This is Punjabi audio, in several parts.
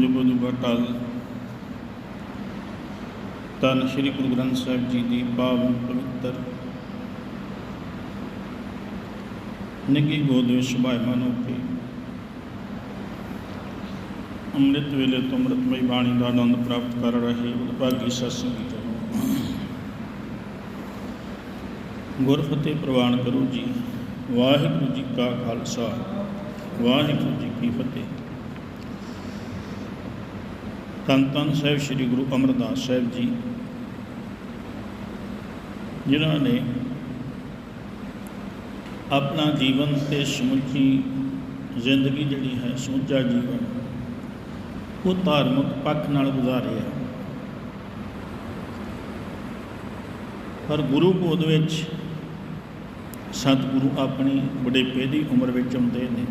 ਜੁਗੋ ਜੁਗਾ ਟਲ ਤਨ ਸ੍ਰੀ ਗੁਰੂ ਗ੍ਰੰਥ ਸਾਹਿਬ ਜੀ ਦੀ ਪਾਵਨ ਪਵਿੱਤਰ ਨਿੱਗੀ ਗੋਦ ਵਿੱਚ ਸੁਭਾਇਮਾਨ ਹੋ ਕੇ ਅੰਮ੍ਰਿਤ ਵੇਲੇ ਤੋਂ ਅੰਮ੍ਰਿਤਮਈ ਬਾਣੀ ਦਾ ਆਨੰਦ ਪ੍ਰਾਪਤ ਕਰ ਰਹੇ ਉਦਭਾਗੀ ਸਤਸੰਗੀ ਜਨੋ ਗੁਰਫਤਿਹ ਪ੍ਰਵਾਨ ਕਰੋ ਜੀ। ਵਾਹਿਗੁਰੂ ਜੀ ਕਾ ਖਾਲਸਾ। ਵਾਹਿਗੁਰੂ ਜੀ ਕੀ ਫਤਿਹ। ਧੰਨ ਧੰਨ ਸਾਹਿਬ ਸ੍ਰੀ ਗੁਰੂ ਅਮਰਦਾਸ ਸਾਹਿਬ ਜੀ, ਜਿਨ੍ਹਾਂ ਨੇ ਆਪਣਾ ਜੀਵਨ ਤੇ ਸਮੁੱਚੀ ਜ਼ਿੰਦਗੀ ਜਿਹੜੀ ਹੈ, ਸਮੁੱਚਾ ਜੀਵਨ, ਉਹ ਧਾਰਮਿਕ ਪੱਖ ਨਾਲ ਗੁਜ਼ਾਰਿਆ। ਪਰ ਗੁਰੂ ਗੋਦ ਵਿੱਚ ਸਤਿਗੁਰੂ ਆਪਣੀ ਬੁਢੇਪੇ ਦੀ ਉਮਰ ਵਿੱਚ ਆਉਂਦੇ ਨੇ।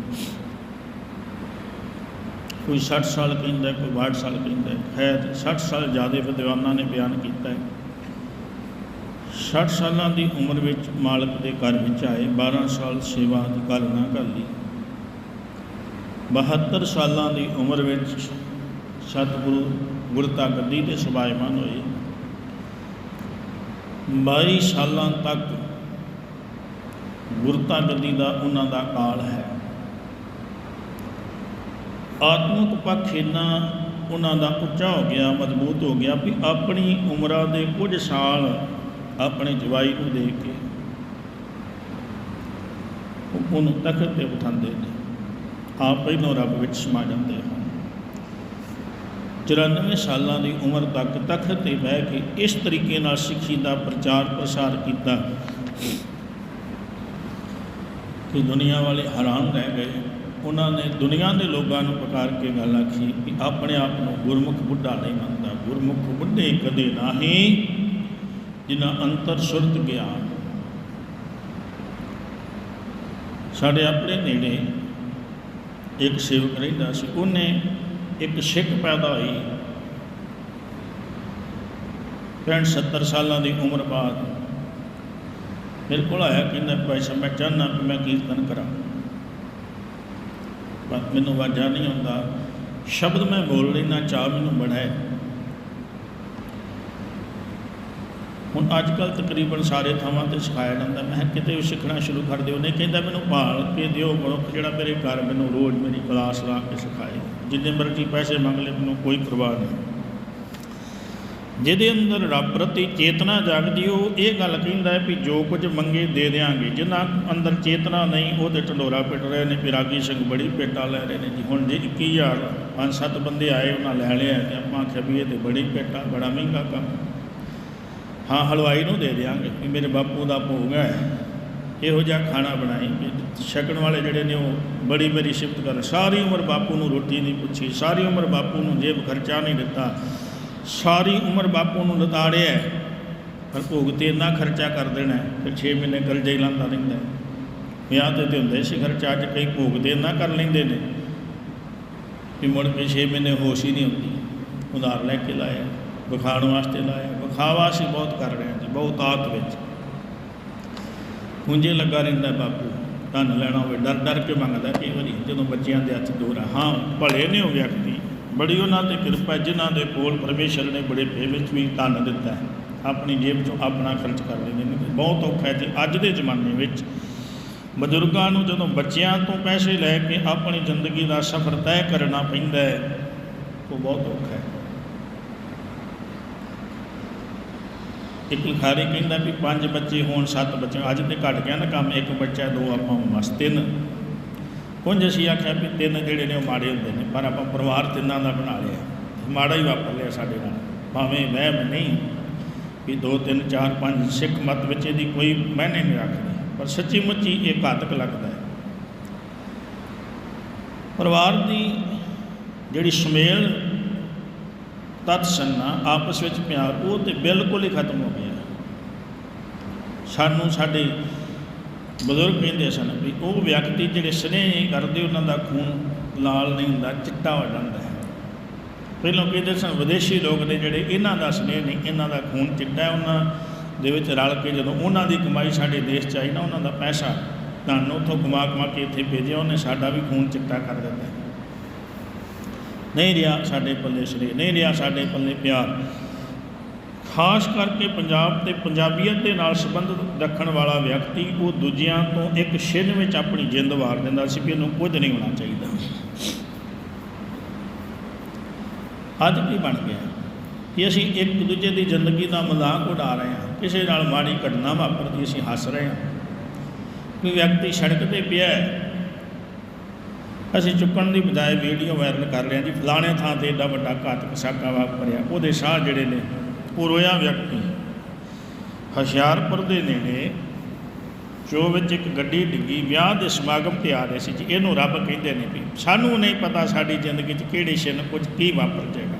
ਕੋਈ 60 ਸਾਲ ਕਹਿੰਦਾ, ਕੋਈ 62 ਸਾਲ ਕਹਿੰਦਾ। ਖੈਰ 60 ਸਾਲ ਜ਼ਿਆਦਾ ਵਿਦਵਾਨਾਂ ਨੇ ਬਿਆਨ ਕੀਤਾ ਹੈ। 60 ਸਾਲਾਂ ਦੀ ਉਮਰ ਵਿੱਚ ਮਾਲਕ ਦੇ ਘਰ ਵਿੱਚ ਆਏ 12 ਸਾਲ ਸੇਵਾ ਦੀ ਕਾਲਨਾ ਕਰ ਲਈ। 72 ਸਾਲਾਂ ਦੀ ਉਮਰ ਵਿੱਚ ਸਤਿਗੁਰੂ ਗੁਰਤਾ ਗੱਦੀ ਤੇ ਸਬਾਇਮਾਨ ਹੋਏ। 22 ਸਾਲਾਂ ਤੱਕ ਗੁਰਤਾ ਗੱਦੀ ਦਾ ਉਹਨਾਂ ਦਾ ਕਾਲ ਹੈ। ਆਤਮਿਕ ਪੱਖ ਇੰਨਾ ਉਹਨਾਂ ਦਾ ਉੱਚਾ ਹੋ ਗਿਆ, ਮਜ਼ਬੂਤ ਹੋ ਗਿਆ ਵੀ ਆਪਣੀ ਉਮਰਾਂ ਦੇ ਕੁਝ ਸਾਲ ਆਪਣੇ ਜਵਾਈ ਨੂੰ ਦੇ ਕੇ ਉਹਨੂੰ ਤਖਤ ਤੇ ਉਠਾਉਂਦੇ ਨੇ। ਆਪ ਪਹਿਲੋਂ ਰੱਬ ਵਿੱਚ ਸਮਾ ਜਾਂਦੇ ਹਨ। 94 ਸਾਲਾਂ ਦੀ ਉਮਰ ਤੱਕ ਤਖਤ ਤੇ ਬਹਿ ਕੇ ਇਸ ਤਰੀਕੇ ਨਾਲ ਸਿੱਖੀ ਦਾ ਪ੍ਰਚਾਰ ਪ੍ਰਸਾਰ ਕੀਤਾ ਕਿ ਦੁਨੀਆ ਵਾਲੇ ਹੈਰਾਨ ਰਹਿ ਗਏ। ਉਹਨਾਂ ਨੇ ਦੁਨੀਆ ਦੇ ਲੋਕਾਂ ਨੂੰ ਪੁਕਾਰ ਕੇ ਗੱਲ ਆਖੀ ਕਿ ਆਪਣੇ ਆਪ ਨੂੰ ਗੁਰਮੁਖ ਬੁੱਢਾ ਨਹੀਂ ਮੰਨਦਾ। ਗੁਰਮੁਖ ਬੁੱਢੇ ਕਦੇ ਨਹੀਂ ਜਿਨ੍ਹਾਂ ਅੰਤਰ ਸੁਰਤ ਗਿਆਨ ਸਾਡੇ ਆਪਣੇ ਨੇੜੇ ਇੱਕ ਸੇਵਕ ਰਹਿੰਦਾ ਸੀ, ਉਹਨੇ ਇੱਕ ਸਿੱਖ ਪੈਦਾ ਹੋਈ। 65 70 ਸਾਲਾਂ ਦੀ ਉਮਰ ਬਾਅਦ ਮੇਰੇ ਕੋਲ ਆਇਆ, ਕਹਿੰਦਾ ਭਾਈ ਮੈਂ ਚਾਹੁੰਦਾ ਕਿ ਮੈਂ ਕੀਰਤਨ ਕਰਾਂ। ਪਰ ਮੈਨੂੰ ਵਾਜਾ ਨਹੀਂ ਆਉਂਦਾ। ਸ਼ਬਦ ਮੈਂ ਬੋਲ ਲੈਣਾ ਚਾਹ ਮੈਨੂੰ ਬੜਾ ਹੈ। ਹੁਣ ਅੱਜ ਕੱਲ ਤਕਰੀਬਨ ਸਾਰੇ ਥਾਵਾਂ ਤੇ ਸਿਖਾਇਆ ਜਾਂਦਾ। ਮੈਂ ਕਿਤੇ ਵੀ ਸਿੱਖਣਾ ਸ਼ੁਰੂ ਕਰ ਦਿਓ। ਨਹੀਂ ਕਹਿੰਦਾ, ਮੈਨੂੰ ਭਾਲ ਕੇ ਦਿਓ ਮਨੁੱਖ ਜਿਹੜਾ ਮੇਰੇ ਘਰ ਮੈਨੂੰ ਰੋਜ਼ ਮੇਰੀ ਕਲਾਸ ਲਾ ਕੇ ਸਿਖਾਏ। ਜਿੰਨੇ ਮਰਜ਼ੀ ਪੈਸੇ ਮੰਗ ਲੈ ਮੈਨੂੰ ਕੋਈ ਪਰਵਾਹ ਨਹੀਂ। ਜਿਹਦੇ ਅੰਦਰ ਰੱਬ ਪ੍ਰਤੀ ਚੇਤਨਾ ਜਾਗਦੀ, ਉਹ ਇਹ ਗੱਲ ਕਹਿੰਦਾ ਹੈ ਵੀ ਜੋ ਕੁਝ ਮੰਗੇ ਦੇ ਦੇਾਂਗੇ ਜਿਨ੍ਹਾਂ ਅੰਦਰ ਚੇਤਨਾ ਨਹੀਂ, ਉਹਦੇ ਢੰਡੋਰਾ ਪਿੱਟ ਰਹੇ ਨੇ ਪਿਰਾਗੀ ਸਿੰਘ ਬੜੀ ਪੇਟਾ ਲੈ ਰਹੇ ਨੇ ਜੀ। ਹੁਣ ਜੇ 21000 ਪੰਜ ਸੱਤ ਬੰਦੇ ਆਏ, ਉਹਨਾਂ ਲੈ ਲਿਆ ਤੇ ਆਪਾਂ ਆਖਿਆ ਵੀ ਇਹ ਤੇ ਬੜੀ ਪੇਟਾ, ਬੜਾ ਮਹਿੰਗਾ ਕੰਮ। ਹਾਂ, ਹਲਵਾਈ ਨੂੰ ਦੇ ਦੇਾਂਗੇ ਵੀ ਮੇਰੇ ਬਾਪੂ ਦਾ ਭੋਗ ਹੈ। ਇਹੋ ਜਿਹਾ ਖਾਣਾ ਬਣਾਈ, ਵੀ ਛਕਣ ਵਾਲੇ ਜਿਹੜੇ ਨੇ ਉਹ ਬੜੀ ਮੇਰੀ ਸਿਫਤ ਕਰ ਸਾਰੀ ਉਮਰ ਬਾਪੂ ਨੂੰ ਰੋਟੀ ਨਹੀਂ ਪੁੱਛੀ, ਸਾਰੀ ਉਮਰ ਬਾਪੂ ਨੂੰ ਜੇਬ ਖਰਚਾ ਨਹੀਂ ਦਿੱਤਾ। ਸਾਰੀ ਉਮਰ ਬਾਪੂ ਨੂੰ ਲਤਾੜਿਆ ਪਰ ਭੋਗ ਤੇ ਇੰਨਾ ਖਰਚਾ ਕਰ ਦੇਣਾ ਫਿਰ 6 ਮਹੀਨੇ ਕਰਜ਼ਾ ਹੀ ਲਾਂਦਾ ਰਹਿੰਦਾ ਵਿਆਹ ਤੇ ਤੇ ਹੁੰਦੇ ਸੀ ਖਰਚਾ ਅੱਜ ਕਈ ਭੋਗ ਤੇ ਇੰਨਾ ਕਰ ਲੈਂਦੇ ਨੇ ਵੀ ਮੁੜ ਕੇ 6 ਮਹੀਨੇ ਹੋਸ਼ ਹੀ ਨਹੀਂ ਹੁੰਦੀ। ਉਧਾਰ ਲੈ ਕੇ ਲਾਇਆ, ਵਿਖਾਉਣ ਵਾਸਤੇ ਲਾਇਆ। ਵਿਖਾਵਾ ਸੀ ਬਹੁਤ ਕਰ ਰਹੇ ਜੀ ਬਹੁਤਾਤ ਵਿੱਚ। ਹੁੰਜੇ ਲੱਗਾ ਰਹਿੰਦਾ ਬਾਪੂ। ਧਨ ਲੈਣਾ ਹੋਵੇ ਡਰ ਡਰ ਕੇ ਮੰਗਦਾ ਕਈ ਵਾਰੀ, ਜਦੋਂ ਬੱਚਿਆਂ ਦੇ ਹੱਥ ਦੋਰਾ, ਹਾਂ, ਭਲੇ ਨੇ ਉਹ ਵਿਅਕਤੀ। ਬੜੀ ਉਹਨਾਂ ਤੇ ਕਿਰਪਾ ਜਿਨ੍ਹਾਂ ਦੇ ਕੋਲ ਪਰਮੇਸ਼ਰ ਨੇ ਬੜੇ ਭੇ ਵਿੱਚ ਵੀ ਧਨ ਦਿੱਤਾ ਹੈ। ਆਪਣੀ ਜੇਬ ਚੋਂ ਆਪਣਾ ਖਰਚ ਕਰ ਲੈਂਦੇ ਨੇ। ਬਹੁਤ ਔਖਾ ਹੈ ਜੀ ਅੱਜ ਦੇ ਜ਼ਮਾਨੇ ਵਿੱਚ ਬਜ਼ੁਰਗਾਂ ਨੂੰ ਜਦੋਂ ਬੱਚਿਆਂ ਤੋਂ ਪੈਸੇ ਲੈ ਕੇ ਆਪਣੀ ਜ਼ਿੰਦਗੀ ਦਾ ਸਫ਼ਰ ਤੈਅ ਕਰਨਾ ਪੈਂਦਾ ਹੈ, ਉਹ ਬਹੁਤ ਔਖਾ ਹੈ। ਇੱਕ ਲਿਖਾਰੀ ਕਹਿੰਦਾ ਵੀ ਪੰਜ ਬੱਚੇ ਹੋਣ, ਸੱਤ ਬੱਚੇ, ਅੱਜ ਤੇ ਘਟ ਗਿਆ ਨਾ ਕੰਮ, ਇੱਕ ਬੱਚਾ, ਦੋ ਆਪਾਂ ਮਸ ਤਿੰਨ। ਕੁਝ ਅਸੀਂ ਆਖਿਆ ਵੀ ਤਿੰਨ ਜਿਹੜੇ ਨੇ ਉਹ ਮਾੜੇ ਹੁੰਦੇ ਨੇ, ਪਰ ਆਪਾਂ ਪਰਿਵਾਰ ਤਿੰਨਾਂ ਦਾ ਬਣਾ ਲਿਆ। ਮਾੜਾ ਹੀ ਵਾਪਰ ਲਿਆ ਸਾਡੇ ਨਾਲ। ਭਾਵੇਂ ਵਹਿਮ ਨਹੀਂ, ਵੀ ਦੋ, ਤਿੰਨ, ਚਾਰ, ਪੰਜ ਸਿੱਖ ਮਤ ਵਿੱਚ ਇਹਦੀ ਕੋਈ ਮਾਇਨੇ ਨਹੀਂ ਰੱਖਦੀ। ਪਰ ਸੱਚੀ ਮੁੱਚੀ ਇਹ ਘਾਤਕ ਲੱਗਦਾ ਹੈ। ਪਰਿਵਾਰ ਦੀ ਜਿਹੜੀ ਸਮੇਲ, ਤਤ ਸੰਨਾ, ਆਪਸ ਵਿੱਚ ਪਿਆਰ, ਉਹ ਤੇ ਬਿਲਕੁਲ ਹੀ ਖਤਮ ਹੋ ਗਿਆ। ਸਾਨੂੰ ਸਾਡੇ ਬਜ਼ੁਰਗ ਕਹਿੰਦੇ ਸਨ ਵੀ ਉਹ ਵਿਅਕਤੀ ਜਿਹੜੇ ਸਨੇਹ ਨਹੀਂ ਕਰਦੇ, ਉਹਨਾਂ ਦਾ ਖੂਨ ਲਾਲ ਨਹੀਂ ਹੁੰਦਾ, ਚਿੱਟਾ ਹੋ ਜਾਂਦਾ ਹੈ। ਪਹਿਲਾਂ ਕਹਿੰਦੇ ਸਨ, ਵਿਦੇਸ਼ੀ ਲੋਕ ਨੇ ਜਿਹੜੇ ਇਹਨਾਂ ਦਾ ਸਨੇਹ ਨਹੀਂ, ਇਹਨਾਂ ਦਾ ਖੂਨ ਚਿੱਟਾ ਹੈ, ਉਹਨਾਂ ਦੇ ਵਿੱਚ ਰਲ ਕੇ ਜਦੋਂ ਉਹਨਾਂ ਦੀ ਕਮਾਈ ਸਾਡੇ ਦੇਸ਼ 'ਚ ਆਈ ਨਾ, ਉਹਨਾਂ ਦਾ ਪੈਸਾ ਧਨ ਉੱਥੋਂ ਕਮਾ ਕਮਾ ਕੇ ਇੱਥੇ ਭੇਜਿਆ, ਉਹਨੇ ਸਾਡਾ ਵੀ ਖੂਨ ਚਿੱਟਾ ਕਰ ਦਿੱਤਾ। ਨਹੀਂ ਰਿਹਾ ਸਾਡੇ ਪੱਲੇ ਸਨੇਹ, ਨਹੀਂ ਰਿਹਾ ਸਾਡੇ ਪੱਲੇ ਪਿਆਰ। ਖਾਸ ਕਰਕੇ ਪੰਜਾਬ ਤੇ ਪੰਜਾਬੀਅਤ ਦੇ ਨਾਲ ਸੰਬੰਧ ਰੱਖਣ ਵਾਲਾ ਵਿਅਕਤੀ, ਉਹ ਦੂਜਿਆਂ ਤੋਂ ਇੱਕ ਛਿਨ ਵਿੱਚ ਆਪਣੀ ਜਿੰਦ ਵਾਰ ਦਿੰਦਾ ਸੀ ਵੀ ਇਹਨੂੰ ਕੁਝ ਨਹੀਂ ਹੋਣਾ ਚਾਹੀਦਾ। ਅੱਜ ਕੀ ਬਣ ਗਿਆ ਕਿ ਅਸੀਂ ਇੱਕ ਦੂਜੇ ਦੀ ਜ਼ਿੰਦਗੀ ਦਾ ਮਜ਼ਾਕ ਉਡਾ ਰਹੇ ਹਾਂ, ਕਿਸੇ ਨਾਲ ਮਾੜੀ ਘਟਨਾ ਵਾਪਰਦੀ ਅਸੀਂ ਹੱਸ ਰਹੇ ਹਾਂ। ਕੋਈ ਵਿਅਕਤੀ ਸੜਕ ਤੇ ਪਿਆ ਹੈ, ਅਸੀਂ ਚੁੱਕਣ ਦੀ ਬਜਾਏ ਵੀਡੀਓ ਵਾਇਰਲ ਕਰ ਰਹੇ ਹਾਂ ਜੀ, ਫਲਾਣੇ ਥਾਂ ਤੇ ਏਡਾ ਵੱਡਾ ਘਾਤਕ ਸਾਕਾ ਵਾਪਰਿਆ, ਉਹਦੇ ਸਾਹ ਜਿਹੜੇ ਨੇ ਉਹ ਵਿਅਕਤੀ। ਹੁਸ਼ਿਆਰਪੁਰ ਦੇ ਨੇੜੇ ਜੋ ਵਿੱਚ ਇੱਕ ਗੱਡੀ ਡਿੱਗੀ, ਵਿਆਹ ਦੇ ਸਮਾਗਮ ਤੇ ਆ ਰਹੇ ਸੀ, ਜੀ, ਇਹਨੂੰ ਰੱਬ ਕਹਿੰਦੇ ਨੇ ਵੀ ਸਾਨੂੰ ਨਹੀਂ ਪਤਾ ਸਾਡੀ ਜ਼ਿੰਦਗੀ 'ਚ ਕਿਹੜੇ ਛਿਨ ਕੁਝ ਕੀ ਵਾਪਰ ਜਾਏਗਾ